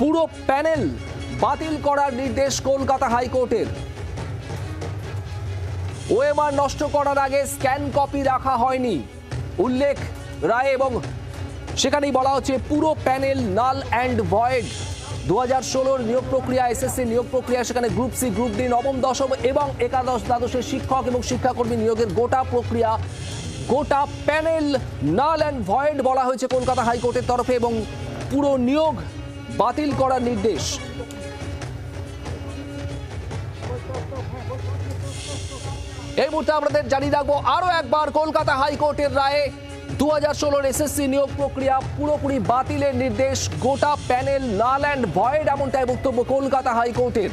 পুরো প্যানেল বাতিল করার নির্দেশ কলকাতা হাইকোর্টের। ওএমআর নষ্ট করার আগে স্ক্যান কপি রাখা হয়নি। উল্লেখ, রায় এবং সেখানেই বলা হচ্ছে পুরো প্যানেল নাল অ্যান্ড ভয়েড। দু হাজার ষোলোর নিয়োগ প্রক্রিয়া, এসএসসি নিয়োগ প্রক্রিয়া, সেখানে গ্রুপ সি, গ্রুপ ডি, নবম, দশম এবং একাদশ দ্বাদশের শিক্ষক এবং শিক্ষাকর্মী নিয়োগের গোটা প্রক্রিয়া, গোটা প্যানেল নাল অ্যান্ড ভয়েড বলা হয়েছে কলকাতা হাইকোর্টের তরফে এবং পুরো নিয়োগ বাতিল করার নির্দেশ। এই মুহূর্তে আপনাদের জানিয়ে রাখব, আরও একবার কলকাতা হাইকোর্টের রায়ে দু হাজার ষোলোর এসএসসি নিয়োগ প্রক্রিয়া পুরোপুরি বাতিলের নির্দেশ, গোটা প্যানেল নাল অ্যান্ড ভয়েড এমনটাই বক্তব্য কলকাতা হাইকোর্টের।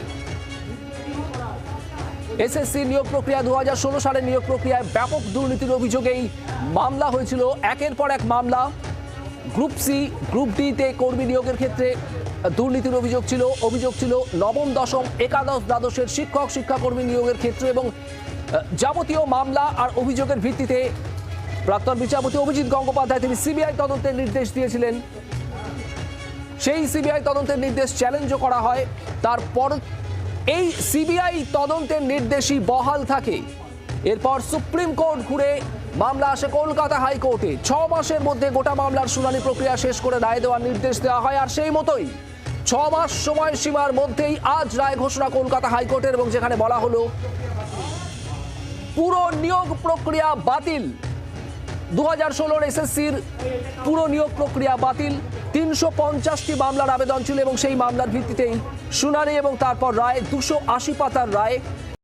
এসএসসি নিয়োগ প্রক্রিয়া দু হাজার ষোলো সালের নিয়োগ প্রক্রিয়ায় ব্যাপক দুর্নীতির অভিযোগেই মামলা হয়েছিল, একের পর এক মামলা। গ্রুপ সি গ্রুপ ডিতে কর্মী নিয়োগের ক্ষেত্রে দুর্নীতির অভিযোগ ছিল অভিযোগ ছিল নবম, দশম, একাদশ, দ্বাদশের শিক্ষক, শিক্ষাকর্মী নিয়োগের ক্ষেত্রে এবং যাবতীয় মামলা আর অভিযোগের ভিত্তিতে প্রাক্তন বিচারপতি অভিজিৎ গঙ্গোপাধ্যায় তিনি সিবিআই তদন্তের নির্দেশ দিয়েছিলেন। সেই সিবিআই তদন্তের নির্দেশ চ্যালেঞ্জও করা হয়। তারপর এই সিবিআই তদন্তের নির্দেশই বহাল থাকে। এরপর সুপ্রিম কোর্ট ঘুরে মামলা আসে কলকাতা হাইকোর্টে। ছ মাসের মধ্যে গোটা মামলার শুনানি প্রক্রিয়া শেষ করে রায় দেওয়ার নির্দেশ দেওয়া হয়, আর সেই মতোই ছ মাস সময় সীমার মধ্যেই আজ রায় ঘোষণা কলকাতা হাইকোর্টের এবং যেখানে বলা হলো, পুরো নিয়োগ প্রক্রিয়া বাতিল। দু হাজার ষোলোর এসএসসির পুরো নিয়োগ প্রক্রিয়া বাতিল। তিনশো পঞ্চাশটি মামলার আবেদন ছিল এবং সেই মামলার ভিত্তিতেই শুনানি এবং তারপর রায়, দুশো আশি পাতার রায়